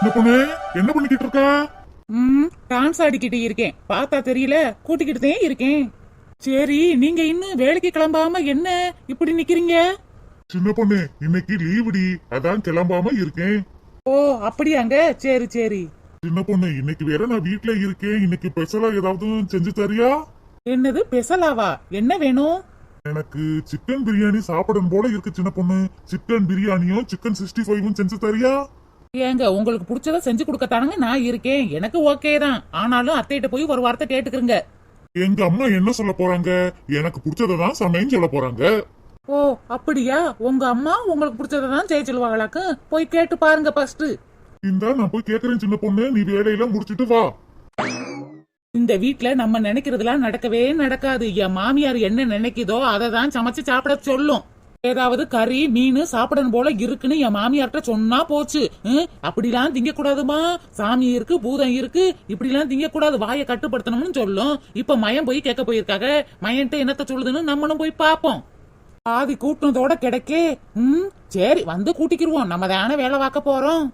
இந்த பொண்ணு என்ன பண்ணிக்கிட்டு இருக்கா? ம் டான்ஸ் ஆடிக்கிட்டு இருக்கேன். பார்த்தா தெரியல கூட்டிக்கிட்டு தான் இருக்கேன். சரி நீங்க இன்னும் வேலைக்கு கிளம்பாம என்ன இப்படி நிக்கிறீங்க? சின்ன பொண்ணு இன்னைக்கு லீவுடி. அதான் கிளம்பாம இருக்கேன். ஓ அப்படியாங்க? சரி சரி. சின்ன பொண்ணு இன்னைக்கு வேற நான் வீட்ல இருக்கேன். இன்னைக்கு ஸ்பெஷலா ஏதாவது செஞ்சு தரியா? என்னது பெசலாவா? என்ன வேணும்? எனக்கு சிக்கன் பிரியாணி சாப்பிடணும் போல இருக்கு சின்ன பொண்ணு. சிக்கன் பிரியாணியும் சிக்கன் சிக்ஸ்டி ஃபைவும் செஞ்சு தரியா? ஏங்க உங்களுக்கு பிடிச்சத செஞ்சு கொடுக்கத்தானுங்க நான் இருக்கேன். எனக்கு ஓகே தான். ஆனாலும் அத்தைகிட்ட போய் ஒரு வார்த்தை கேட்டுக்கிறங்க. எங்க அம்மா என்ன சொல்ல போறாங்க? எனக்கு பிடிச்சதை தான் சமையன்னு சொல்ல போறாங்க. ஓ அப்படியா? உங்க அம்மா உங்களுக்கு பிடிச்சதை தான் செய்ய சொல்லுவாங்களாக்கு? போய் கேட்டு பாருங்க ஃபர்ஸ்ட் இந்தா நான் போய் கேக்குறேன் சின்ன பொண்ணு. நீ வேலையெல்லாம் முடிச்சிட்டு வா. இந்த வீட்ல நம்ம நினைக்கிறதுலாம் நடக்கவே நடக்காது. என் மாமியார் என்ன நினைக்குதோ அதை தான் சமைச்சு சாப்பிட சொல்லும். ஏதாவது கறி மீன் சாப்பிடணும் போல இருக்குன்னு என் மாமியார்கிட்ட சொன்னா போச்சு. அப்படிலாம் திங்க கூடாதுமா சாமி இருக்கு பூதம் இருக்கு. இப்படிலாம் திங்க கூடாது வாயை கட்டுப்படுத்தணும்னு சொல்லும். இப்ப மயம் போய் கேட்க போயிருக்காங்க மயன்ட்ட என்னத்த சொல்லுதுன்னு நம்மளும் போய் பாப்போம் பாதி கூட்டினதோட கிடைக்கே. ம்? சரி வந்து கூட்டிக்கிருவோம். நம்ம தானே வேலை பார்க்க போறோம்.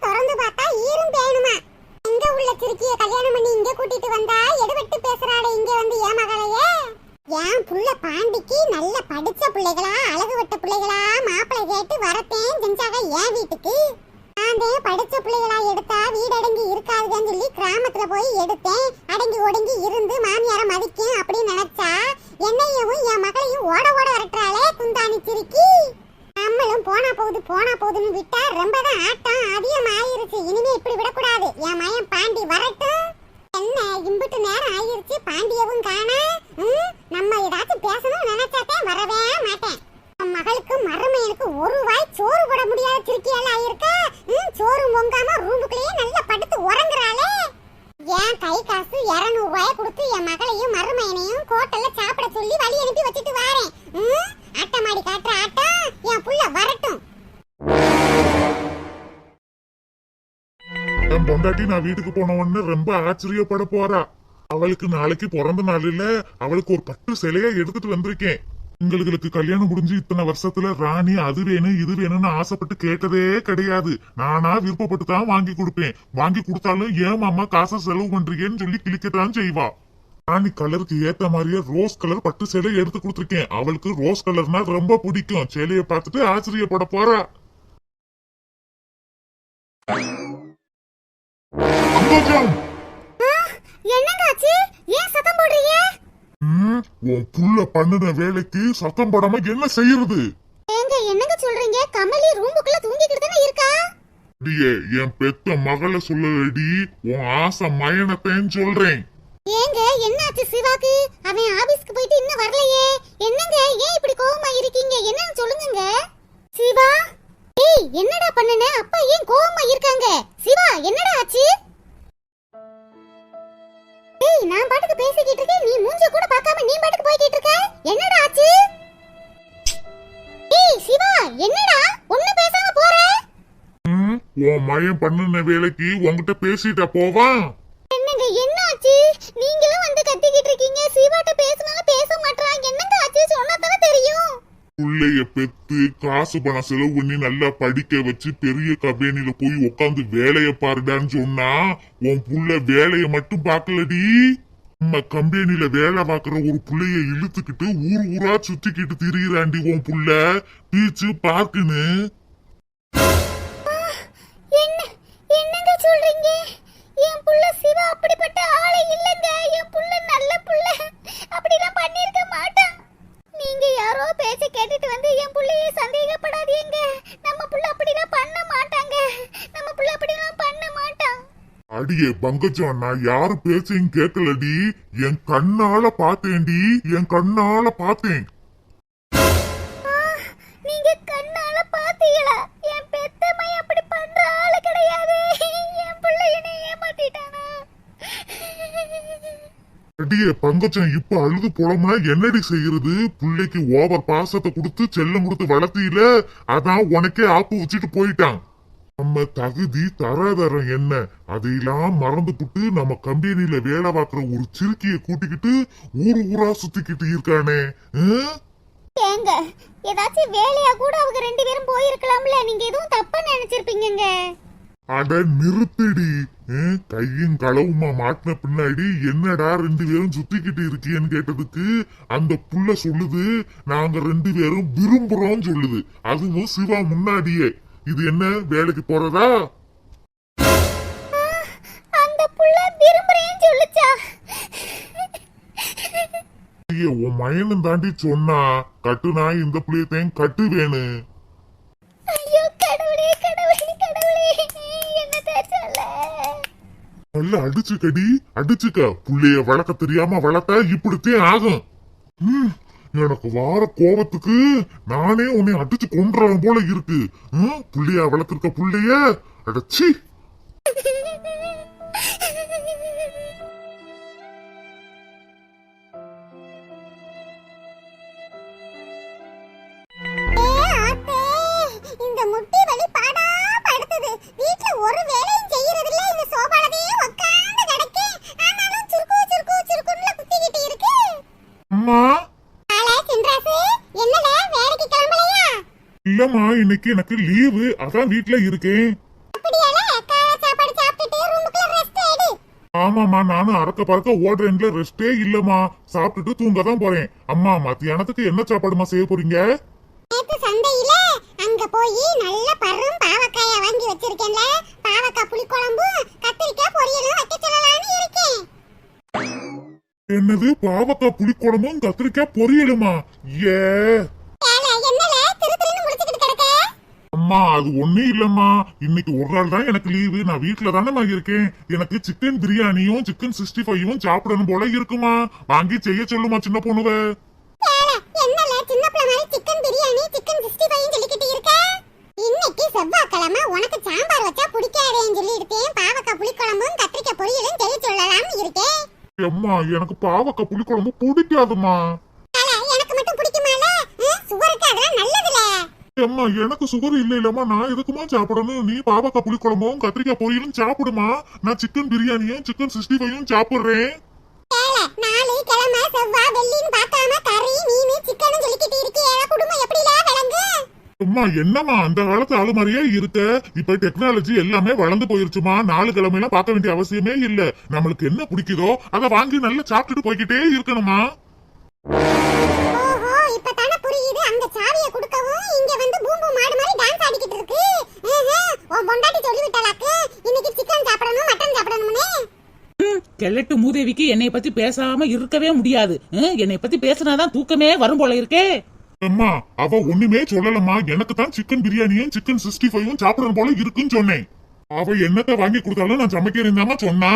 திறந்து பார்த்தா ஈரும் பேணுமா உள்ள சிறுக்கிய கல்யாணம் பண்ணி இங்க கூட்டிட்டு வந்தா? எடுபட்டு பேசுறாடே இங்க வந்து ஏன் மகளையே? என் புள்ள பாண்டிக்கு நல்ல படிச்ச பிள்ளைகளா அழகு விட்ட பிள்ளைகளா? மாப்பிள்ளை கேட்டு வரத்தேன் செஞ்சாக என் வீட்டுக்கு? நான் படிச்ச பிள்ளைகளா எடுத்தா வீடு அடங்கி இருக்காதுன்னு சொல்லி கிராமத்துல போய் எடுத்தேன். அடங்கி ஒடங்கி இருந்து மாமியார மதி நான் வீட்டுக்கு போன உடனே ரொம்ப ஆச்சரியப்பட போறா. அவளுக்கு நாளைக்கு பிறந்த நாளில அவளுக்கு ஒரு பட்டு சிலையா எடுத்துட்டு வந்திருக்கேன். எங்களுக்கு கல்யாணம் முடிஞ்சு இத்தனை வருஷத்துல ராணி அது வேணும் இது வேணும்னு ஆசைப்பட்டு கேட்டதே கிடையாது. நானா விருப்பப்பட்டு தான் வாங்கி கொடுப்பேன். வாங்கி கொடுத்தாலும் ஏன் மாமா காசை செலவு பண்றீங்கன்னு சொல்லி கிளிக்கத்தான் செய்வா. ராணி கலருக்கு ஏத்த மாதிரியே ரோஸ் கலர் பட்டு சேலை எடுத்து கொடுத்துருக்கேன். அவளுக்கு ரோஸ் கலர்னா ரொம்ப பிடிக்கும். சேலைய பார்த்துட்டு ஆச்சரியப்பட போறா. சந்தோஷம் என்னங்க ஆச்சு? ஏன் சத்தம் போடுறீங்க? உன் புள்ள பண்ணுன வேலைக்கு சத்தம் போடாம என்ன செய்யறது? ஏங்க என்னங்க சொல்றீங்க? கமலி ரூமுக்குள்ள தூங்கிக்கிட்டு தானே இருக்கா? அடியே என் பெத்த மகளை சொல்லலடி உன் ஆசை மயனத்தைன்னு சொல்றேன். ஏங்க என்னாச்சு சிவாக்கு? அவன் ஆபீஸ்க்கு போயிட்டு இன்னும் வரலையே. என்னங்க ஏன் இப்படி கோவமா இருக்கீங்க? என்னன்னு சொல்லுங்க சிவா என்னடா பண்ணுன? அப்பா ஏன் கோவமா இருக்காங்க? சிவா என்னடா ஆச்சு? ஏய் நான் பாட்டுக்கு பேசிக்கிட்டு இருக்கேன். நீ மூஞ்ச கூட பார்க்காம நீ பாட்டுக்கு போய்கிட்டு இருக்க? என்னடா ஆச்சு? ஏய் சிவா என்னடா? ஒண்ணு பேசாம போற? ம், உன் மயன் பண்ணுன வேலைக்கு உன்கிட்ட பேசிட்டா போவான் என்னங்க என்ன ஆச்சு நீங்களும் வந்து கத்திக்கிட்டு இருக்கீங்க சிவாட்ட பேசினாலும் பேச மாட்றாங்க என்னங்க ஆச்சு சொன்னா தானே தெரியும் புள்ளைய பெத்து காசு பணம் செலவு பண்ணி நல்லா படிக்க வச்சு பெரிய கம்பெனில போய் உட்காந்து வேலைய பாருடான்னு சொன்னா உன் புள்ள வேலைய மட்டும் பாக்கலடி. நம்ம கம்பெனில வேலை பாக்குற ஒரு புள்ளைய இழுத்துக்கிட்டு ஊர் ஊரா சுத்திக்கிட்டு திரியிறாண்டி உன் புள்ள. பீச்சு பார்க்குன்னு என்ன என்னங்க சொல்றீங்க என் புள்ள சிவா அப்படிப்பட்ட ஆளே இல்லங்க என் புள்ள நல்ல புள்ள அப்படிலாம் பண்ணிருக்க மாட்டான் நீங்க யாரோ பேச்ச கேட்டுட்டு வந்து என் புள்ளைய சந்தேகப்படாதீங்க நம்ம புள்ள அப்படிலாம் பண்ண மாட்டாங்க நம்ம புள்ள அப்படிலாம் பண்ண மாட்டான் அடியே பங்கஜம் நான் யாரு பேச்சையும் கேட்கலடி. என் கண்ணால பார்த்தேன்டி என் கண்ணால பார்த்தேன். நீங்க கண்ணால பாத்தீங்களா என் பெத்தம்மை அப்படி பண்ற ஆளு கிடையாது. என் புள்ள என்னை ஏமாத்திட்டானா? அடியே பங்கஜம் இப்ப அழுது புலம்புனா என்னடி செய்யறது? பிள்ளைக்கு ஓவர் பாசத்தை கொடுத்து செல்லம் கொடுத்து வளர்த்தியில அதான் உனக்கே ஆப்பு வச்சுட்டு போயிட்டான். நம்ம தகுதி தராதரம் என்ன? அதையெல்லாம் மறந்துபுட்டு நம்ம கம்பெனில வேலை பார்க்கிற ஒரு சிறுக்கிய கூட்டிக்கிட்டு ஊரு ஊரா சுத்திக்கிட்டு இருக்கானே? ஏங்க ஏதாச்சும் வேலையா கூட அவங்க ரெண்டு பேரும் போயிருக்கலாம்ல. நீங்க எதுவும் தப்பா நினைச்சிருப்பீங்கங்க. அட நிறுத்தடி. கையும் களவுமா மாட்டின பின்னாடி என்னடா ரெண்டு பேரும் சுத்திக்கிட்டு இருக்கியன்னு கேட்டதுக்கு அந்த புள்ள சொல்லுது நாங்க ரெண்டு பேரும் விரும்புறோம் சொல்லுது. அதுவும் சிவா முன்னாடியே. இது என்ன வேலைக்கு போறதா? அந்த புள்ள விரும்புறேன்னு சொல்லுச்சா. ஐயே, உன் மயனும் தாண்டி சொன்னா கட்டுனா இந்த புள்ளையத்தையும் கட்டு வேணும் ஐயோ கடவுளே கடவுளே கடவுளே என்ன தேச்சல நல்ல அடிச்சு கடி அடிச்சுக்க. புள்ளைய வளர்க்க தெரியாம வளர்த்தா இப்படித்தான் ஆகும். ம், எனக்கு வார கோபத்துக்கு நானே உன்னை அடிச்சு கொண்டுறவன் போல இருக்கு. ம், புள்ளைய வளர்த்திருக்க புள்ளைய. அடச்சி. எனக்கு லீவு. அதான் வீட்ல இருக்கேன். ஆமாம்மா நானும் அறக்க பறக்க ஓடுறேன்ல ரெஸ்டே இல்லம்மா. சாப்பிட்டுட்டு தூங்க தான் போறேன். அம்மா மத்தியானத்துக்கு என்ன சாப்பாடுமா செய்ய போறீங்க? நேத்து சந்தையில அங்க போய் நல்ல பரும் பாவக்காய வாங்கி வச்சிருக்கேன்ல. பாவக்காய் புளிக்குழம்பு கத்திரிக்காய் பொரியலும் வைக்க சொல்லலாம்னு இருக்கேன். என்னது? பாவக்காய் புளிக்குழம்பும் கத்திரிக்காய் பொரியலுமா? ஏ ஏல என்னல திரு திருன்னு முடிச்சுக்கிட்டு கிடக்க அம்மா அது ஒண்ணும் இல்லம்மா. இன்னைக்கு ஒரு நாள் தான் எனக்கு லீவு நான் வீட்ல தானே இருக்கேன். எனக்கு சிக்கன் பிரியாணியும் சிக்கன் சிக்ஸ்டி ஃபைவும் சாப்பிடணும் போல இருக்குமா? வாங்கி செய்ய சொல்லுமா சின்ன பொண்ணுவ. செவ்வாய்க்கிழமை உனக்கு சாம்பார் வச்சா பிடிக்காதேன்னு சொல்லி இருக்கேன் பாவக்காய் புளிக்குழம்பும் கத்திரிக்காய் பொரியலும் செய்ய சொல்லலாம்னு இருக்கேன். அம்மா எனக்கு பாவக்காய் புளிக்குழம்பு பிடிக்காதுமா எனக்கு மட்டும் பிடிக்குமால? சுகருக்கு அதெல்லாம் நல்லதுல. அம்மா எனக்கு சுகர் இல்ல இல்லம்மா நான் எதுக்குமா சாப்பிடணும்? நீ பாவக்காய் புளிக்குழம்பும் கத்திரிக்காய் பொரியலும் சாப்பிடுமா? நான் சிக்கன் பிரியாணியும் சிக்கன் சிக்ஸ்டி ஃபைவும் சாப்பிடுறேன். அம்மா என்னம்மா அந்த காலத்து ஆளு மாதிரியே இருக்க? இப்ப டெக்னாலஜி எல்லாமே வளர்ந்து போயிருச்சுமா? நாலு கிழமையெல்லாம் பார்க்க வேண்டிய அவசியமே இல்ல. நம்மளுக்கு என்ன பிடிக்குதோ அதை வாங்கி நல்லா சாப்பிட்டுட்டு போய்கிட்டே இருக்கணுமா? புரியுது அந்த சாவியை கொடுக்கவும் இங்க வந்து பூம்பு மாடு மாதிரி டான்ஸ் ஆடிக்கிட்டு இருக்கு. உன் பொண்டாட்டி சொல்லி விட்டாளாக்கு இன்னைக்கு சிக்கன் சாப்பிடணும் மட்டன் சாப்பிடணும்னு. கெல்லட்டு மூதேவிக்கு என்னை பத்தி பேசாம இருக்கவே முடியாது. என்னை பத்தி பேசினாதான் தூக்கமே வரும் போல இருக்கே. அம்மா அவ ஒண்ணுமே சொல்லலம்மா. எனக்கு தான் சிக்கன் பிரியாணியும் சிக்கன் சிக்ஸ்டி ஃபைவும் சாப்பிடணும் போல இருக்குன்னு சொன்னேன். அவ என்னத்தை வாங்கி கொடுத்தாலும் நான் சமைக்கிறேன் தாமா சொன்னா.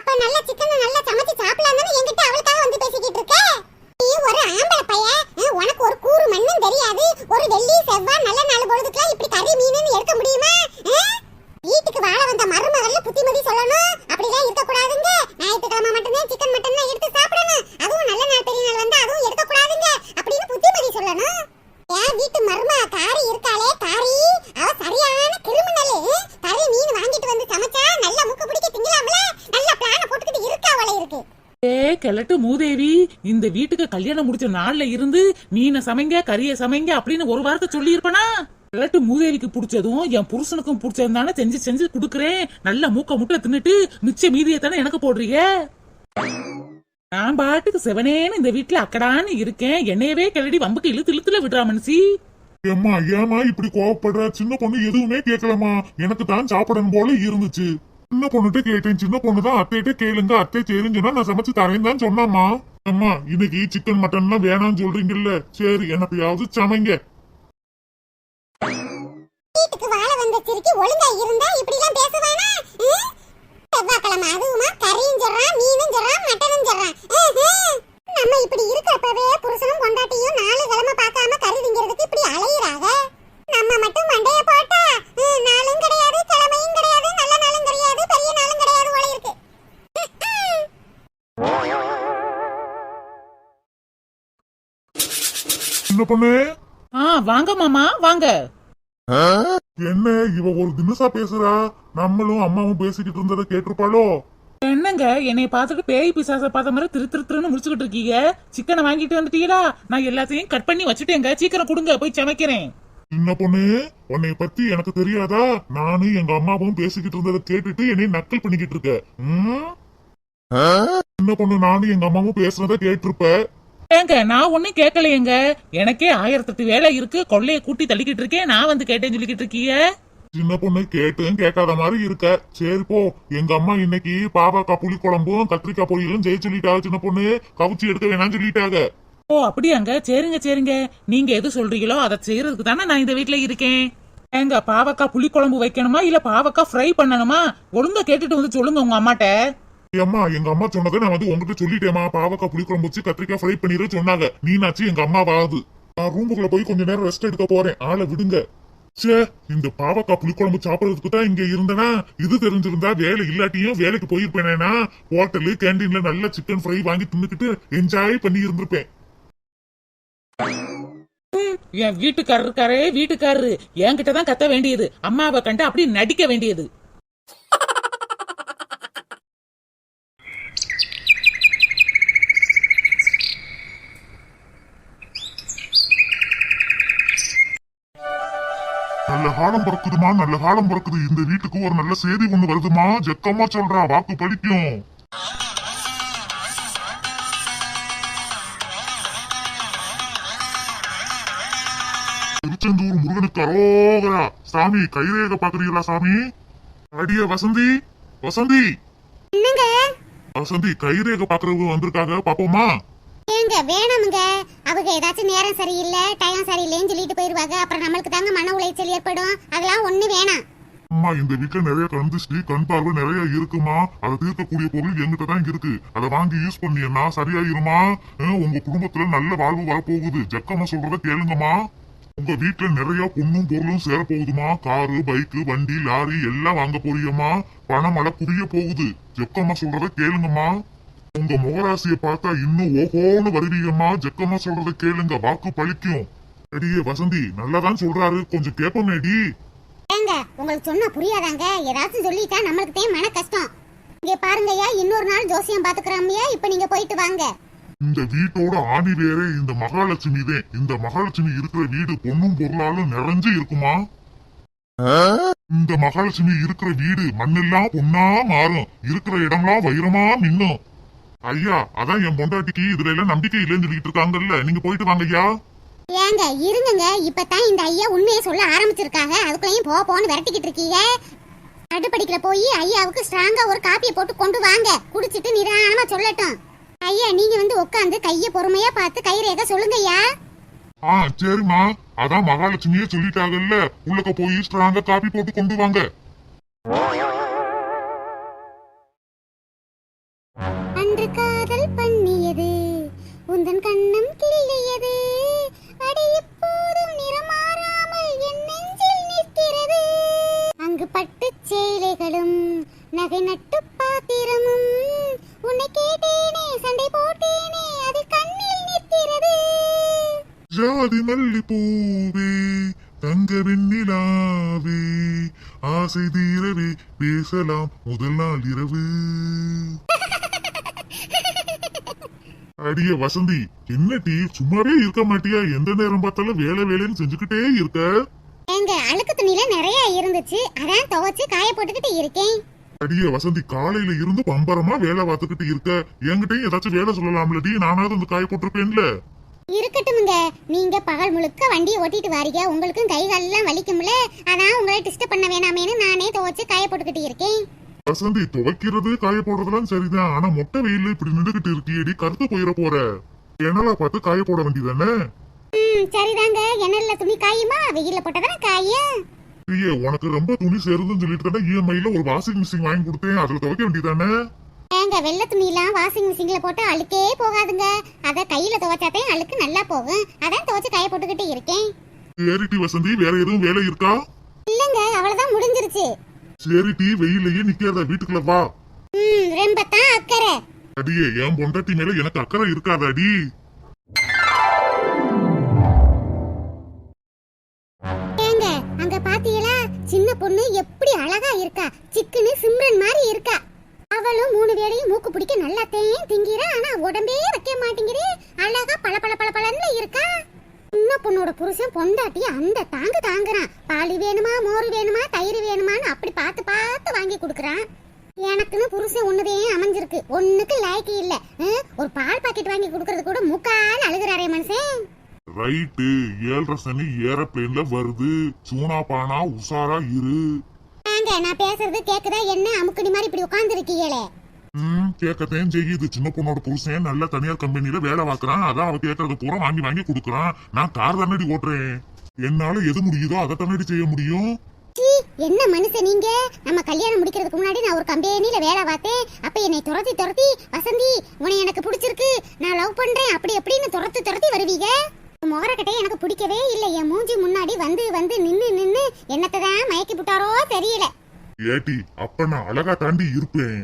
அப்ப நல்ல சிக்கன் நல்லா சமைச்சு சாப்பிடலாம் தானே என்கிட்ட அவளுக்காக வந்து பேசிக்கிட்டு இருக்க நீ ஒரு ஆம்பளை பையன் ஆ, உனக்கு ஒரு கூறு மண்ணும் தெரியாது ஒரு வெள்ளி செவ்வாய் நல்ல நாள் பொழுதுக்குலாம் இப்படி கறி மீனுன்னு எடுக்க முடியுமா ஆ? வீட்டுக்கு வாழ வந்த மருமகள்ல புத்திமதி சொல்லணும் அப்படிலாம் இருக்க கூடாதுங்க ஞாயிற்றுக்கிழமை மட்டும்தான் சிக்கன் மட்டன் எடுத்து சாப்பிடணும் அதுவும் நல்ல நாள் பெரிய நாள் வந்தா அதுவும் எடுக்க கூடாதுங்க அப்படின்னு புத்திமதி சொல்லணும் என் வீட்டு மருமக காரி இருக்காளே காரி அவ சரியான கிரிமினல் கறி மீன் வாங்கிட்டு வந்து சமைச்சா நல்ல முக்கு பிடிக்க திங்கலாம்ல நல்ல பிளான போட்டுக்கிட்டு இருக்கா அவளை இருக்கு ஏ கெல்லட்டு மூதேவி இந்த வீட்டுக்கு கல்யாணம் முடிச்ச நாள்ல இருந்து மீனை சமைங்க கறியை சமைங்க அப்படின்னு ஒரு வாரத்தை சொல்லி இருப்பனா கெல்லட்டு மூதேவிக்கு பிடிச்சதும் என் புருஷனுக்கும் பிடிச்சதும் தானே செஞ்சு செஞ்சு குடுக்கறேன். நல்ல மூக்க முட்டை தின்னுட்டு மிச்ச மீதியை தானே எனக்கு போடுறீங்க? நான் பாட்டுக்கு செவனேன்னு இந்த வீட்டுல அக்கடான்னு இருக்கேன். என்னையவே கிளடி வம்புக்கு இழுத்து இழுத்துல விடுறா மனுஷி. ஏம்மா ஏமா இப்படி கோவப்படுற சின்ன பொண்ணு எதுவுமே கேட்கலமா எனக்கு தான் சாப்பிடணும் போல இருந்துச்சு. சின்ன பொண்ணுகிட்ட கேட்டேன். சின்ன பொண்ணு தான் அத்தைகிட்ட கேளுங்க. அத்தை சரின்னு சொன்னா நான் சமைச்சு தரேன் தான் சொன்னாமா அம்மா இன்னைக்கு சிக்கன் மட்டன்லாம் வேணாம்னு சொல்றீங்கல்ல. சரி எனக்கையாவது சமைங்க. வீட்டுக்கு வாழ வந்த சிறுக்கி ஒழுங்கா இருந்தா இப்படி எல்லாம் பேசுவானா செவ்வாய்க்கிழமை அதுவுமா கறியும் சொல்றான் மீனும் சொல்றான் மட்டனும் சொல்றான் நம்ம இப்படி இருக்கிறப்பவே புருஷனும் பொண்டாட்டியும் நாலு கிழமை பார்க்காம கறி திங்கிறதுக்கு இப்படி அலையுறாங்க நம்ம மட்டும் மண்டைய போட்டா நாளும் கிடையாது கிழமையும் கிடையாது நல்ல நாளும் கிடையாது பெரிய நாளும் கிடையாது போல இருக்கு. சின்ன பொண்ணு? ஆ வாங்க மாமா வாங்க. என்ன இவ ஒரு தினசா பேசுறா? நம்மளும் அம்மாவும் பேசிக்கிட்டு இருந்ததை கேட்டிருப்பாளோ? என்னங்க என்னை பார்த்துட்டு பேய் பிசாச பார்த்த மாதிரி திரு திரு திருன்னு முடிச்சுக்கிட்டு இருக்கீங்க? சிக்கனை வாங்கிட்டு வந்துட்டீங்களா? நான் எல்லாத்தையும் கட் பண்ணி வச்சுட்டேங்க. சீக்கிரம் கொடுங்க போய் சமைக்கிறேன். சின்ன பொண்ணு உன்னை பத்தி எனக்கு தெரியாதா? நானும் எங்க அம்மாவும் பேசிக்கிட்டு இருந்ததை கேட்டுட்டு என்னை நக்கல் பண்ணிக்கிட்டு இருக்க. ம்? சின்ன பொண்ணு நானும் எங்க அம்மாவும் பேசுனதை கேட்டிருப்ப. ஏங்க நான் ஒண்ணும் கேட்கலையேங்க எனக்கே ஆயிரத்தெட்டு வேலை இருக்கு. கொள்ளைய கூட்டி தள்ளிக்கிட்டு இருக்கேன். நான் வந்து கேட்டேன்னு சொல்லிக்கிட்டு இருக்கீங்க? சின்ன பொண்ணு கேட்டும் கேட்காத மாதிரி இருக்க. சரி போ. எங்க அம்மா இன்னைக்கு பாவக்காய் புளி குழம்பும் கத்திரிக்காய் பொரியலும் ஜெய சொல்லிட்டாங்க சின்ன பொண்ணு. கவுச்சி எடுக்க வேணாம்னு சொல்லிட்டாங்க. ஓ அப்படியாங்க. சரிங்க சரிங்க. நீங்க எது சொல்றீங்களோ அதை செய்யறதுக்கு தானே நான் இந்த வீட்ல இருக்கேன். ஏங்க பாவக்காய் புளிக்குழம்பு வைக்கணுமா? இல்ல பாவக்காய் ஃப்ரை பண்ணணுமா? ஒழுங்கா கேட்டுட்டு வந்து சொல்லுங்க உங்க அம்மாட்ட. அம்மா எங்க அம்மா சொன்னதை நான் வந்து உங்ககிட்ட சொல்லிட்டேமா பாவக்காய் புளிக்குழம்பு வச்சு கத்திரிக்காய் ஃப்ரை பண்ணிட சொன்னாங்க. நீனாச்சு எங்க அம்மா வாது நான் ரூமுக்குள்ள போய் கொஞ்ச நேரம் ரெஸ்ட் எடுக்க போறேன். ஆளை விடுங்க. ச்சே இந்த பாவக்காய் புளிக்குழம்பு சாப்பிடறதுக்கு தான் இங்க இருந்தனா? இது தெரிஞ்சிருந்தா வேலை இல்லாட்டியும் வேலைக்கு போயிருப்பேனா ஹோட்டலு கேண்டீன்ல நல்ல சிக்கன் ஃப்ரை வாங்கி தின்னுக்கிட்டு என்ஜாய் பண்ணி இருந்திருப்பேன். என் வீட்டுக்காரர் இருக்காரே வீட்டுக்காரரு. என்கிட்ட தான் கத்த வேண்டியது. அம்மாவை கண்டு அப்படி நடிக்க வேண்டியது. நல்ல காலம் பிறக்குதுமா நல்ல காலம் பிறக்குது. இந்த வீட்டுக்கு ஒரு நல்ல செய்தி ஒண்ணு வருதுமா? ஜக்கமா சொல்றா வாக்கு பலிக்கும் திருச்செந்தூர் முருகனுக்கு அரோகரா. சாமி கைரேக பாக்குறீங்களா சாமி? அடிய வசந்தி வசந்தி. வசந்தி கைரேக பாக்குறவங்க வந்திருக்காங்க பாப்போமா ஏங்க வேணாமுங்க. அவங்க ஏதாச்சும் நேரம் சரியில்லை டைம் சரியில்லைன்னு சொல்லிட்டு போயிருவாங்க. அப்புறம் நம்மளுக்கு தாங்க மன உளைச்சல் ஏற்படும். அதெல்லாம் ஒண்ணு வேணாம். அம்மா இந்த வீட்ல நிறைய கண் திருஷ்டி கண் பார்வை நிறைய இருக்குமா? அதை தீர்க்கக்கூடிய பொருள் எங்கிட்ட தான் இருக்கு. அதை வாங்கி யூஸ் பண்ணியன்னா சரியாயிருமா? உங்க குடும்பத்துல நல்ல வாழ்வு வரப்போகுது. ஜக்கம்மா சொல்றத கேளுங்கம்மா. உங்க வீட்டுல நிறைய பொண்ணும் பொருளும் சேர போகுதுமா காரு பைக்கு வண்டி லாரி எல்லாம் வாங்க போறியம்மா பணம் மழை புரிய போகுது. ஜக்கம்மா சொல்றத கேளுங்கம்மா. உங்க முகராசியை பார்த்தா இன்னும் ஓஹோன்னு வருவீங்கம்மா ஜக்கம்மா சொல்றத கேளுங்க. வாக்கு பலிக்கும் அடியே வசந்தி நல்லாதான் சொல்றாரு. கொஞ்சம் கேப்பமேடி ஏங்க உங்களுக்கு சொன்னா புரியாதாங்க? ஏதாச்சும் சொல்லிட்டா நம்மளுக்கு தான் மன கஷ்டம். இங்க பாருங்கய்யா இன்னொரு நாள் ஜோசியம் பாத்துக்கிறோம்யா. இப்ப நீங்க போயிட்டு வாங்க. இந்த வீட்டோட ஆணி வேறே இந்த மகாலட்சுமி தான் இந்த மகாலட்சுமி இருக்கிற வீடு பொண்ணும் பொருளாலும் நிறைஞ்சு இருக்குமா? இந்த மகாலட்சுமி இருக்கிற வீடு மண்ணெல்லாம் பொண்ணா மாறும். இருக்கிற இடம்லாம் வைரமா மின்னும். ஐயா அதான் என் பொண்டாட்டிக்கு இதுல எல்லாம் நம்பிக்கை இல்லைன்னு சொல்லிட்டு இருக்காங்கல்ல. நீங்க போயிட்டு வாங்க ஐயா. ஏங்க இருங்கங்க. இப்பதான் இந்த ஐயா உண்மையை சொல்ல ஆரம்பிச்சிருக்காங்க. அதுக்குள்ளேயும் போ போன்னு விரட்டிக்கிட்டு இருக்கீங்க. அடுப்படிக்கல போய் ஐயாவுக்கு ஸ்ட்ராங்கா ஒரு காப்பியை போட்டு கொண்டு வாங்க. குடிச்சிட்டு நிதானமா சொல்லட்டும். ஐயா நீங்க வந்து உட்காந்து கைய பொறுமையா பார்த்து கைரேக சொல்லுங்க ஐயா. ஆ சரிம்மா. அதான் மகாலட்சுமியே சொல்லிட்டாங்கல்ல. உள்ளக்க போய் ஸ்ட்ராங்கா காப்பி போட்டு கொண்டு வாங்க. காதல் பண்ணியது. உந்தன் கண்ணம் கிள்ளியது. அடி இப்போதும் நிறமாறாமல் என் நெஞ்சில் நிற்கிறது. அங்கு பட்டுச் சேலைகளும் நகை நட்டு பாத்திரமும். உன்னை கேட்டேனே சண்டை போட்டேனே அது கண்ணில் நிற்கிறது. ஜாதி மல்லி பூவே தங்க வெண்ணிலாவே ஆசை தீரவே பேசலாம் முதல் நாள் இரவு. அடிய வசந்தி என்ன டீ? சும்மாவே இருக்க மாட்டியா? எந்த நேரம் பார்த்தாலும் வேலை வேலைன்னு செஞ்சுக்கிட்டே இருக்க. எங்க அழுக்கு துணியில நிறைய இருந்துச்சு. அதான் துவைச்சு காய போட்டுக்கிட்டு இருக்கேன். அடிய வசந்தி காலையில இருந்து பம்பரமா வேலை பார்த்துக்கிட்டு இருக்க. என்கிட்டயும் ஏதாச்சும் வேலை சொல்லலாம்ல டீ? நானாவது வந்து காய போட்டிருப்பேன்ல. இருக்கட்டுமுங்க. நீங்க பகல் முழுக்க வண்டியை ஓட்டிட்டு வாரீங்க. உங்களுக்கும் கை காலெல்லாம் வலிக்கும்ல. அதான் உங்களை டிஸ்டர்ப் பண்ண வேணாமேன்னு நானே துவைச்சு காய போட்டுக்கிட்டு இருக்கேன். வசந்தி துவைக்கிறது காய போடுறதெல்லாம் சரிதான். ஆனா மொட்டை வெயில்ல இப்படி நின்றுகிட்டு இருக்கியடி கருத்து போயிட போற. என்னலா பார்த்து காய போட வேண்டியதானே சரிதாங்க. எண்ணெயில துணி காயுமா? வெயில்ல போட்டதானே காயும் ஐயே உனக்கு ரொம்ப துணி சேருதுன்னு சொல்லிட்டு தானே இஎம்ஐல ஒரு வாஷிங் மிஷின் வாங்கி கொடுத்தேன். அதுல துவைக்க வேண்டியதானே ஏங்க வெள்ளை துணியெல்லாம் வாஷிங் மிஷின்ல போட்டு அழுக்கே போகாதுங்க. அத கையில துவைச்சாதான் அழுக்கு நல்லா போகும். அதான் துவைச்சு காய போட்டுக்கிட்டு இருக்கேன். சேரிட்டி வசந்தி வேற எதுவும் வேலை இருக்கா? இல்லங்க அவ்வளவுதான் முடிஞ்சிருச்சு. சேரிட்டி வெயிலையே நிக்காத வீட்டுக்குள்ள வா. ம் ரொம்ப தான் அக்கறை. அடியே என் பொண்டாட்டி மேல எனக்கு அக்கறை இருக்காத அடி ஏங்க அங்க பாத்தீங்களா? சின்ன பொண்ணு எப்படி அழகா இருக்கா? சிக்குன்னு சிம்ரன் மாதிரி இருக்கா. அவளும் மூணு மூக்கு பிடிக்க நல்லாத்தையும் திங்கிற ஆனா உடம்பே வைக்க மாட்டேங்கிறே அழகா பல பலன்னு இருக்கா. சின்ன பொண்ணோட புருஷன் பொண்டாட்டி அந்த தாங்கு தாங்குறான். பால் வேணுமா மோர் வேணுமா தயிர் வேணுமான்னு அப்படி பார்த்து பார்த்து வாங்கி கொடுக்குறான். எனக்குன்னு புருஷன் ஒண்ணுதே அமைஞ்சிருக்கு. ஒண்ணுக்கு லாய்க்கு இல்ல. ஒரு பால் பாக்கெட் வாங்கி கொடுக்கறது கூட முக்கால் அழுகுறாரே மனுஷன் ரைட்டு. ஏழரை சனி ஏரோப்ளேன்ல வருது. சூனா பானா உஷாரா இரு. நான் பேசுறது கேக்குதா? என்ன அமுக்கடி மாதிரி இப்படி உட்கார்ந்து இருக்கீங்களே ம் கேட்கத்தான் செய்யுது. சின்ன பொண்ணோட புருஷன் நல்ல தனியார் கம்பெனில வேலை பார்க்கறான். அதான் அவ கேட்கறது பூரா வாங்கி வாங்கி கொடுக்கறான். நான் கார் தானடி ஓட்டுறேன். என்னால எது முடியுதோ அதை தானடி செய்ய முடியும்? என்ன மனுஷன் நீங்க? நம்ம கல்யாணம் முடிக்கிறதுக்கு முன்னாடி நான் ஒரு கம்பெனில வேலை பார்த்தேன். அப்ப என்னை துரத்தி துரத்தி வசந்தி உன்னை எனக்கு பிடிச்சிருக்கு. நான் லவ் பண்றேன். அப்படி எப்படின்னு துரத்தி துரத்தி வருவீங்க? முகரக்கட்டை எனக்கு பிடிக்கவே இல்லை. என் மூஞ்சி முன்னாடி வந்து வந்து நின்னு நின்னு என்னத்தை தான் மயக்கி விட்டாரோ தெரியல. ஏட்டி அப்ப நான் அழகா தாண்டி இருப்பேன்.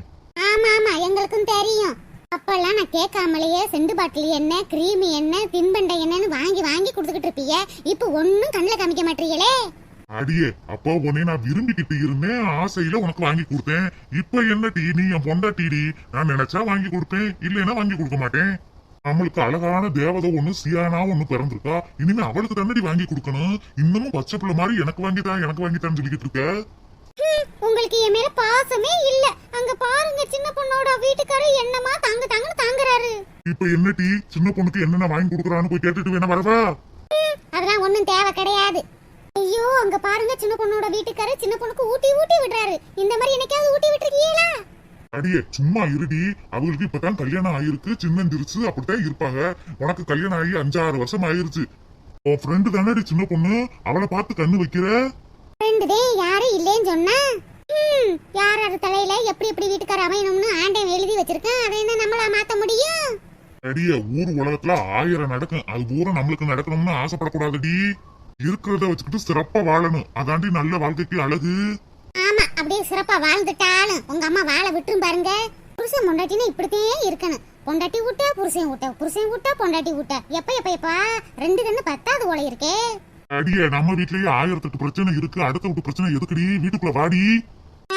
எங்களுக்கும் தெரியும். அப்பெல்லாம் நான் கேட்காமலேயே செண்டு பாட்டில் என்ன கிரீம் என்ன தின்பண்டை என்னன்னு வாங்கி வாங்கி கொடுத்துக்கிட்டு இருப்பீங்க இப்போ ஒன்னும் கண்ணில் காமிக்க மாட்டீங்களே? அடியே அப்போ உன்னை நான் விரும்பிக்கிட்டு இருந்தேன். ஆசையில உனக்கு வாங்கி கொடுத்தேன். இப்ப என்ன டீ? நீ என் பொண்டாட்டிடி நான் நினைச்சா வாங்கி கொடுப்பேன். இல்லைன்னா வாங்கி கொடுக்க மாட்டேன். நம்மளுக்கு அழகான தேவதை ஒண்ணு சியானா ஒண்ணு பிறந்திருக்கா. இனிமே அவளுக்கு தண்ணடி வாங்கி கொடுக்கணும். இன்னமும் பச்சை பிள்ளை மாதிரி எனக்கு வாங்கிதான் எனக்கு வாங்கிதான் சொல்லிக்கிட்டு இருக்க. உங்களுக்கு என் மேல பாசமே இல்ல. அங்க பாருங்க சின்ன பொண்ணோட வீட்டுக்காரர் என்னமா தாங்க தாங்கன்னு தாங்குறாரு. இப்ப என்ன டீ? சின்ன பொண்ணுக்கு என்னென்ன வாங்கி கொடுக்குறான்னு போய் கேட்டுட்டு வேணா வரவா? அதெல்லாம் ஒண்ணும் தேவை கிடையாது. ஐயோ அங்க பாருங்க சின்ன பொண்ணோட வீட்டுக்காரர் சின்ன பொண்ணுக்கு ஊட்டி ஊட்டி விடுறாரு. இந்த மாதிரி என்னைக்காவது ஊட்டி விட்டுருக்கீங்களா? அடியே சும்மா இருடி. அவங்களுக்கு இப்பதான் கல்யாணம் ஆயிருக்கு சின்னந்திருச்சு அப்படித்தான் இருப்பாங்க. உனக்கு கல்யாணம் ஆகி அஞ்சாறு வருஷம் ஆயிருச்சு. உன் ஃப்ரெண்டு தானடி சின்ன பொண்ணு? அவளை பார்த்து கண்ணு வைக்கிற? ரெண்டு டே யாரும் இல்லைன்னு சொன்னா? யார் யார் தலையில எப்படி எப்படி வீட்டுக்கார அமையணும்னு ஆண்டன் எழுதி வச்சிருக்கேன்? அதை என்ன நம்மளா மாத்த முடியும்? அடிய ஊர் உலகத்துல ஆயிரம் நடக்கும். அது பூரா நம்மளுக்கு நடக்கணும்னு ஆசைப்படக்கூடாதுடி. இருக்கிறத வச்சுக்கிட்டு சிறப்பா வாழணும். அதாண்டி நல்ல வாழ்க்கைக்கு அழகு. ஆமா அப்படியே சிறப்பா வாழ்ந்துட்டாலும் உங்க அம்மா வாழ விட்டுரும் பாருங்க. புருஷன் பொண்டாட்டினா இப்படித்தான் இருக்கணும். பொண்டாட்டி விட்டா புருஷன் விட்டா புருஷன் விட்டா பொண்டாட்டி விட்டா எப்ப எப்ப எப்பா? ரெண்டு கண்ணு பத்தாவது போல இருக்கே. அடிய நம்ம வீட்லயே ஆயிரத்தெட்டு பிரச்சனை இருக்கு. அடுத்த வீட்டு பிரச்சனை எதுக்குடி? வீட்டுக்குள்ள வாடி.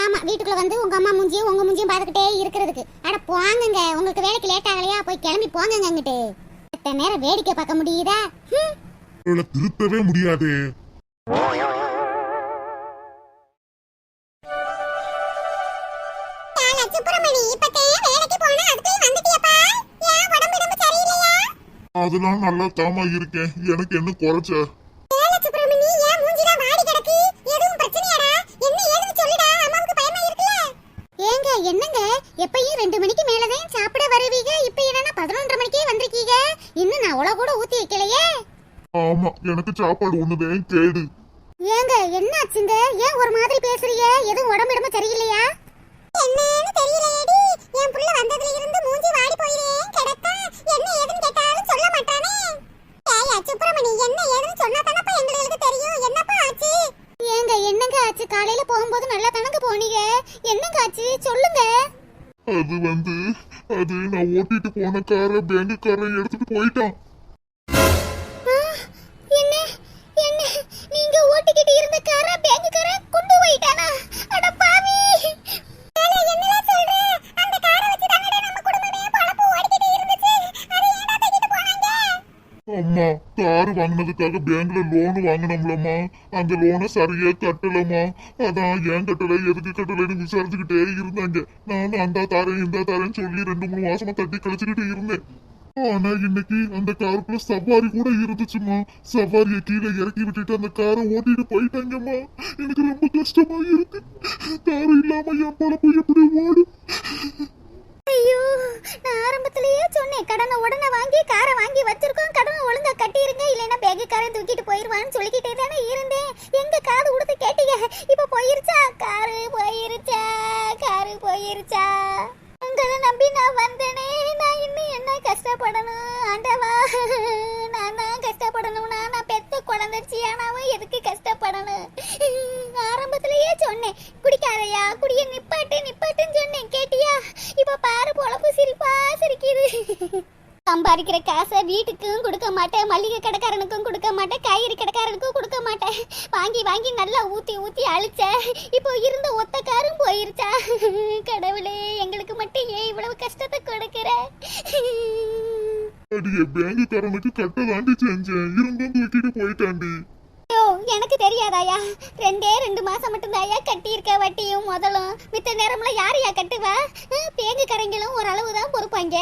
ஆமா வீட்டுக்குள்ள வந்து உங்க அம்மா மூஞ்சியும் உங்க மூஞ்சியும் பாத்துக்கிட்டே இருக்கிறதுக்கு. அட போங்கங்க. உங்களுக்கு வேலைக்கு லேட் ஆகலையா? போய் கிளம்பி போங்கங்க அங்கிட்டு. எத்தனை நேரம் வேடிக்கை பார்க்க முடியுதா? திருத்தவே முடியாது. அதெல்லாம் நல்லா தாமா இருக்கேன். எனக்கு என்ன குறைச்ச? ரெண்டு மணிக்கு மேலதான் சாப்பிட வருவீங்க. இப்ப என்னன்னா பதினொன்றரை மணிக்கே வந்திருக்கீங்க. இன்னும் நான் உல கூட ஊத்தி வைக்கலையே. ஆமா எனக்கு சாப்பாடு ஒண்ணுதான் கேடு. ஏங்க என்னாச்சுங்க? ஏன் ஒரு மாதிரி பேசுறீங்க? எதுவும் உடம்பு இடம்பு சரியில்லையா? என்னன்னு தெரியலையேடி என் புள்ள வந்ததுல இருந்து மூஞ்சி வாடி போயிரேன் கிடக்கா என்ன ஏதுன்னு கேட்டாலும் சொல்ல மாட்டானே. ஏயா சுப்பிரமணி என்ன ஏதுன்னு சொன்னா தானப்பா எங்களுக்கு தெரியும். என்னப்பா ஆச்சு? ஏங்க என்னங்க ஆச்சு? காலையில போகும்போது நல்லா கணக்கு போனீங்க? என்னங்க ஆச்சு? சொல்லுங்க. அது வந்து அது நான் ஓட்டிட்டு போன காரை பேங்குக்காரன் எடுத்துட்டு போயிட்டான். என்ன என்ன நீங்க ஓட்டிக்கிட்டு இருந்த கார பேங்குக்கார கொண்டு போயிட்டானா? அட பாவி! என்னடா அம்மா கார் வாங்கினதுக்காக பேங்க்ல லோன் வாங்கினோம்லம்மா. அந்த லோனை சரியா கட்டலம்மா. அதான் ஏன் கட்டல எதுக்கு கட்டலைன்னு விசாரிச்சுக்கிட்டே இருந்தாங்க. நானும் அந்த தாரேன் இந்த தாரேன்னு சொல்லி ரெண்டு மூணு மாசமா தட்டி கழிச்சுக்கிட்டு இருந்தேன். ஆனா இன்னைக்கு அந்த காருக்குள்ள சவாரி கூட இருந்துச்சுமா சவாரியை கீழே இறக்கி விட்டுட்டு அந்த காரை ஓட்டிட்டு போயிட்டாங்கம்மா. எனக்கு ரொம்ப கஷ்டமா இருக்கு. கார் இல்லாம என் பொழப்பு எப்படி ஓடும்? ஐயோ நான் ஆரம்பத்திலேயே சொன்னேன் கடனை உடனே வாங்கி காரை வாங்கி வச்சிருக்கோம் கடனை ஒழுங்கா கட்டிருங்க இல்லைன்னா பேகுக்காரன் தூக்கிட்டு போயிருவான்னு சொல்லிக்கிட்டே தானே இருந்தேன். எங்க காது கொடுத்து கேட்டீங்க? இப்போ போயிருச்சா? காரு போயிருச்சா? காரு போயிருச்சா? உங்களை நம்பி நான் வந்தேனே. நான் இன்னும் என்ன கஷ்டப்படணும் ஆண்டவா? நான் தான் கஷ்டப்படணும்? நான் பெத்த குழந்தைச்சி ஆனாவும் எதுக்கு கஷ்டப்படணும்? ஆரம்பத்திலேயே சொன்னேன் குடிக்காதையா குடிய நிப்பாட்டு நிப்பாட்டுன்னு சொன்னேன் கேட்டியா? இப்போ பாரு பொழப்பு சிரிப்பா சரி சம்பாதிக்கிற காசை வீட்டுக்கும் கொடுக்க மாட்டேன் மளிகை கடைக்காரனுக்கும் கொடுக்க மாட்டேன் காய்கறி கடைக்காரனுக்கும் கொடுக்க மாட்டேன். வாங்கி வாங்கி நல்லா ஊத்தி ஊத்தி அழிச்ச இப்போ இருந்த ஒத்த காரும் போயிருச்சா? கடவுளே எங்களுக்கு மட்டும் ஏன் இவ்வளவு கஷ்டத்தை கொடுக்கிற? அடியே பேங்குக்காரனுக்கு கட்ட தாண்டி செஞ்சேன். இருந்தும் தூக்கிட்டு போயிட்டாண்டி. ஐயோ எனக்கு தெரியாதாயா? ரெண்டே ரெண்டு மாசம் மட்டும்தாயா கட்டியிருக்க வட்டியும் முதலும்? மித்த நேரம்ல யாரையா கட்டுவா? பேங்கு கரைங்களும் ஓரளவு தான் பொறுப்பாங்க.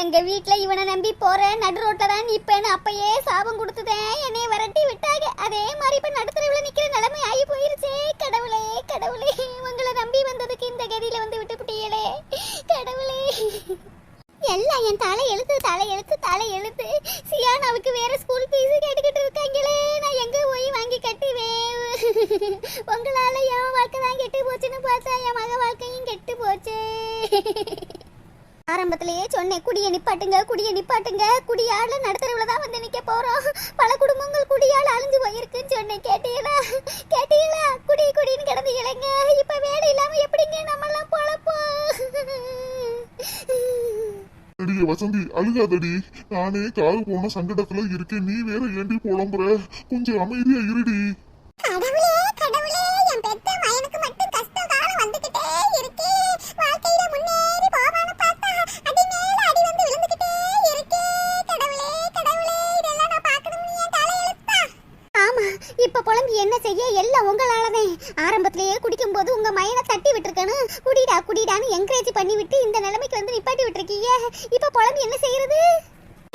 எங்க வீட்ல இவனை நம்பி போற நடு ரோட்ல தான் நிப்பேன்னு அப்பயே சாபம் கொடுத்துதேன் என்னை விரட்டி விட்டாங்க. அதே மாதிரி இப்ப நடுத்தரவுல நிக்கிற நிலைமை ஆகி போயிருச்சே. கடவுளே கடவுளே. உங்களை நம்பி வந்ததுக்கு இந்த கதியில வந்து விட்டுவிட்டீங்களே கடவுளே. எல்லாம் என் தலை எழுத்து தலை எழுத்து தலை எழுத்து. சியானாவுக்கு வேற ஸ்கூல் ஃபீஸ் கேட்டுக்கிட்டு இருக்காங்களே. நான் எங்க போய் வாங்கி கட்டுவேன்? உங்களால என் வாழ்க்கை தான் கெட்டு போச்சுன்னு பார்த்தா என் மக வாழ்க்கையும் கெட்டு போச்சு. ஆரம்பத்திலேயே சொன்னேன் குடியை நிப்பாட்டுங்க குடியை நிப்பாட்டுங்க. குடியால நடுத்தரவுல தான் வந்து நிக்க போறோம். பல குடும்பங்கள் குடியால அழிஞ்சு போயிருக்குன்னு சொன்னேன். கேட்டீங்களா? கேட்டீங்களா? குடி குடின்னு கிடந்தீங்களேங்க இப்ப வேலை இல்லாம எப்படிங்க நம்மெல்லாம் பொழப்போம்? அடியே வசந்தி அழுகாதடி. நானே காது போன சங்கடத்துல இருக்கேன். நீ வேற ஏண்டி புலம்புற? கொஞ்சம் அமைதியா இருடி. எல்லாம் ஆரம்பத்திலேயே குடிக்கும் போது உங்க மயனை தட்டி விட்டுருக்கணும் குடிடா குடிடான்னு என்கரேஜ் பண்ணி விட்டு இந்த நிலைமைக்கு வந்து நிப்பாட்டி விட்டுருக்கீங்க. இப்ப புலம்பி என்ன செய்யறது?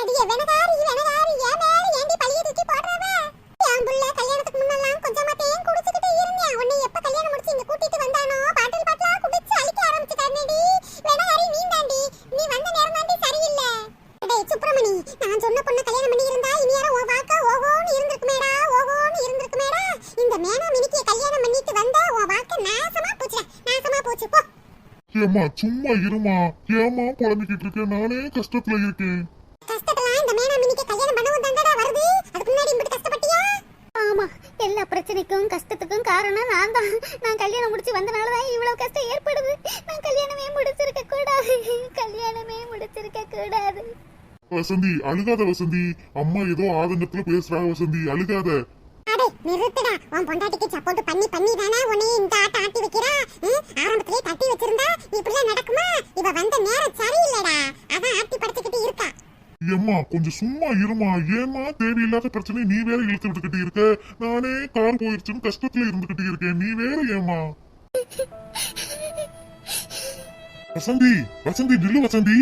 அடியே வெனகாரி வெனகாரி. ஏமா சும்மா இருமா. ஏமா புலம்பிக்கிட்டு இருக்க? நானே கஷ்டத்துல இருக்கேன். எல்லா பிரச்சனைக்கும் கஷ்டத்துக்கும் காரணம் நான் தான் நான் கல்யாணம் முடிச்சு வந்தனால தான் இவ்வளவு கஷ்டம் ஏற்படுது. நான் கல்யாணமே முடிச்சிருக்க கூடாது. கல்யாணமே முடிச்சிருக்க கூடாது. வசந்தி அழுகாத வசந்தி. அம்மா ஏதோ ஆதங்கத்துல பேசுறா வசந்தி. அழுகாத. அடே நிறுத்துடா. உன் பொண்டாட்டிக்கு சப்போர்ட் பண்ணி பண்ணி தானே உன்னை இந்த ஆட்டம் ஆட்டி வைக்கிறா? ஆரம்பத்திலே தட்டி வச்சிருந்தா இப்படிலாம் நடக்குமா? இவ வந்த நேரம் சரியில்லடா. அதான் ஆட்டி படுத்துக்கிட்டு இருக்கா. ஏம்மா கொஞ்சம் சும்மா இருமா. ஏமா தேவையில்லாத பிரச்சனை நீ வேற இழுத்து விட்டுக்கிட்டு இருக்க. நானே கார் போயிருச்சுன்னு கஷ்டத்துல இருந்துகிட்டு இருக்கேன். நீ வேற ஏமா வசந்தி வசந்தி நில்லு வசந்தி.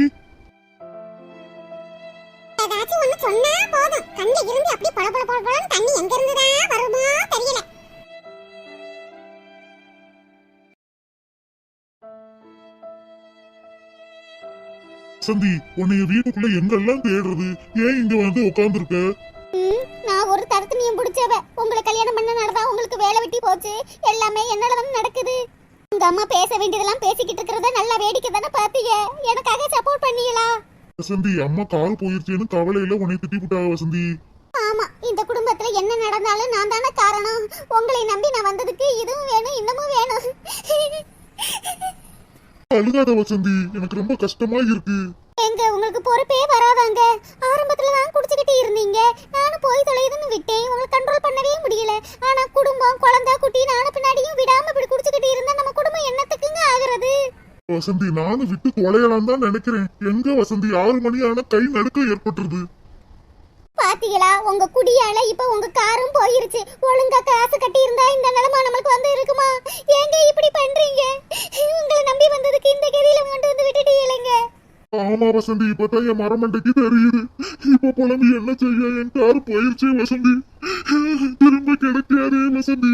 ஏதாச்சும் ஒண்ணு சொன்னா போதும். கண்ணுல இருந்து அப்படியே பள பள பளன்னு தண்ணி எங்க இருந்துதான் வருமோ தெரியல. வசந்தி உன்னைய வீட்டுக்குள்ள எங்கெல்லாம் தேடுறது? ஏன் இங்க வந்து உட்கார்ந்துருக்க நான் ஒரு தரத்தினியும் பிடிச்சவ. உங்களை கல்யாணம் பண்ணனாலதான் உங்களுக்கு வேலை வெட்டி போச்சு. எல்லாமே என்னால தான் நடக்குது. உங்க அம்மா பேச வேண்டியதெல்லாம் பேசிக்கிட்டு இருக்கிறத நல்லா வேடிக்கை தானே பாத்தீங்க எனக்காக சப்போர்ட் பண்ணீங்களா? வசந்தி அம்மா கார் போயிருச்சேன்னு கவலையில உன்னை திட்டி விட்டாங்க வசந்தி ஆமா இந்த குடும்பத்துல என்ன நடந்தாலும் நான் தானே காரணம். உங்களை நம்பி நான் வந்ததுக்கு இதுவும் வேணும் இன்னமும் வேணும். அழுகாத வசந்தி. எனக்கு ரொம்ப கஷ்டமா இருக்கு எங்க உங்களுக்கு பொறுப்பே வராதாங்க. ஆரம்பத்துல தான் குடிச்சுக்கிட்டு இருந்தீங்க. நானும் போய் தொலைதுன்னு விட்டேன். உங்களை கண்ட்ரோல் பண்ணவே முடியல. ஆனா குடும்பம் குழந்தை குட்டி நானும் பின்னாடியும் விடாம இப்படி குடிச்சுக்கிட்டு இருந்தா நம்ம குடும்பம் என்னத்துக்குங்க ஆகுறது? வசந்தி நானும் விட்டு தொலையலாம் தான் நினைக்கிறேன். எங்க வசந்தி ஆறு மணி ஆனா கை நடுக்கம் ஏற்பட்டுருது? பாத்தீங்களா? உங்க குடியால இப்ப உங்க காரும் போயிருச்சு. ஒழுங்கா காசு கட்டி இருந்தா இந்த நிலைமை நம்மளுக்கு வந்து இருக்குமா? ஏங்க இப்படி பண்றீங்க? நம்பி வந்ததுக்கு இந்த கதியில கொண்டு வந்து விட்டுட்டீங்களேங்க ஆமா வசந்தி இப்பதான் என் மரமண்டைக்கு தெரியுது. இப்ப புலம்பி என்ன செய்ய? என் கார் போயிருச்சு வசந்தி. திரும்ப கிடைக்காதே வசந்தி.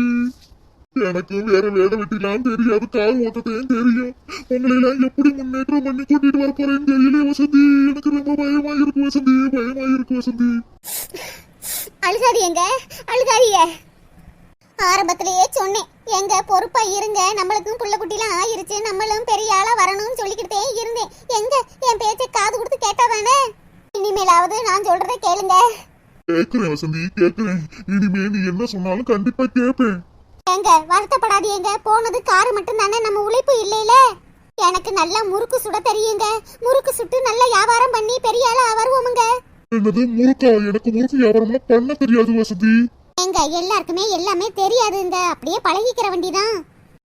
எனக்கும் வேற வேலை வெட்டிலாம் தெரியாது. கார் ஓட்டத்தையும் தெரியும். உங்களை எல்லாம் எப்படி முன்னேற்றம் பண்ணி கூட்டிட்டு வர போறேன்னு தெரியல வசந்தி. எனக்கு ரொம்ப பயமா இருக்கு வசந்தி. பயமா இருக்கு வசந்தி. அழுகாதீங்க அழுகாதீங்க. ஆரம்பத்திலேயே சொன்னேன். எங்க பொறுப்பா இருங்க. நம்மளுக்கும் புள்ள குட்டிலாம் ஆயிருச்சு. நம்மளும் பெரிய ஆளா வரணும்னு சொல்லிக்கிட்டே இருந்தேன். எங்க? என் பேச்சை காது கொடுத்து கேட்டாதானே இனிமேலாவது நான் சொல்றதை கேளுங்க. கேக்குறேன் வசந்தி கேக்குறேன். இனிமே நீ என்ன சொன்னாலும் கண்டிப்பா கேட்பேன் ஏங்க வருத்தப்படாதீங்க. போனது காரு மட்டும் தானே நம்ம உழைப்பு இல்லைல. எனக்கு நல்லா முறுக்கு சுட தெரியுங்க. முறுக்கு சுட்டு நல்லா வியாபாரம் பண்ணி பெரிய ஆளா வருவோமுங்க. என்னது முறுக்கா? எனக்கு முறுக்கு வியாபாரம்லாம் பண்ண தெரியாது வசந்தி. எங்க எல்லாருக்குமே எல்லாமே தெரியாதுங்க அப்படியே பழகிக்கிற வண்டிதான்.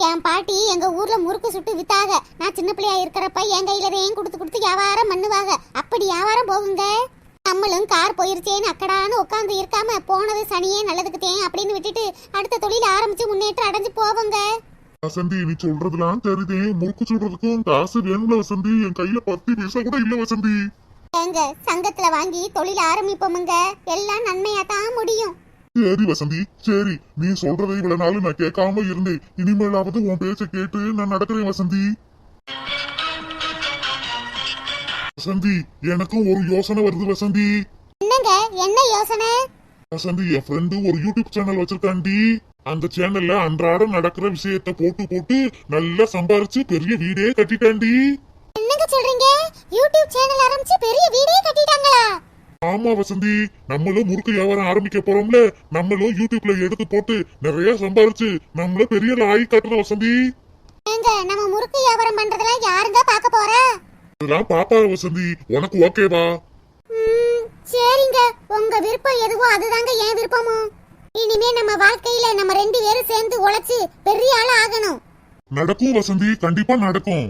என் பாட்டி எங்க ஊர்ல முறுக்கு சுட்டு வித்தாக நான் சின்ன பிள்ளையா இருக்கிறப்ப என் கையில தான் கொடுத்து கொடுத்து வியாபாரம் பண்ணுவாங்க. அப்படி வியாபாரம் போகுங்க. நம்மளும் கார் போயிருச்சேன்னு அக்கடான்னு உட்காந்து இருக்காம போனது சனியே நல்லதுக்குத்தேன் அப்படின்னு விட்டுட்டு அடுத்த தொழில் ஆரம்பிச்சு முன்னேற்றம் அடைஞ்சு போவோங்க வசந்தி நீ சொல்றதுலாம் தெரியுதே. முறுக்கு சுடுறதுக்கும் காசு வேணும்ல வசந்தி. என் கையில பத்து பைசா கூட இல்ல வசந்தி. எங்க சங்கத்துல வாங்கி தொழில் ஆரம்பிப்போமுங்க. எல்லாம் நன்மையா தான் முடியும். சரி வசந்தி சரி நீ சொல்றதை இவ்வளவு நாள் நான் கேட்காம இருந்தேன். இனிமேலாவது உன் பேச்ச கேட்டு நான் நடக்கிறேன் வசந்தி. வசந்தி எனக்கும் ஒரு யோசனை வருது வசந்தி. என்னங்க? என்ன யோசனை? வசந்தி என் ஃப்ரெண்டு ஒரு யூடியூப் சேனல் வச்சிருக்காண்டி. அந்த சேனல்ல அன்றாடம் நடக்கிற விஷயத்த போட்டு போட்டு நல்லா சம்பாரிச்சு பெரிய வீடே கட்டிட்டாண்டி என்னங்க சொல்றீங்க? யூடியூப் சேனல் ஆரம்பிச்சு பெரிய வீடே கட்டிட்டாங்களா? ஆமா வசந்தி நம்மளும் முறுக்கு வியாபாரம் ஆரம்பிக்க போறோம்ல. நம்மளும் யூடியூப்ல எடுத்து போட்டு நிறைய சம்பாரிச்சு நம்மளும் பெரிய லாய் கட்டுறோம் வசந்தி. ஏங்க நம்ம முறுக்கு வியாபாரம் பண்றதெல்லாம் யாருங்க பார்க்க போறா? இதெல்லாம் பாப்பா வசந்தி. உனக்கு ஓகேவா சரிங்க. உங்க விருப்பம் எதுவோ அதுதாங்க என் விருப்பமும் இனிமே நம்ம வாழ்க்கையில நம்ம ரெண்டு பேரும் சேர்ந்து உழைச்சு பெரிய ஆளா ஆகணும். நடக்கும் வசந்தி. கண்டிப்பா நடக்கும்.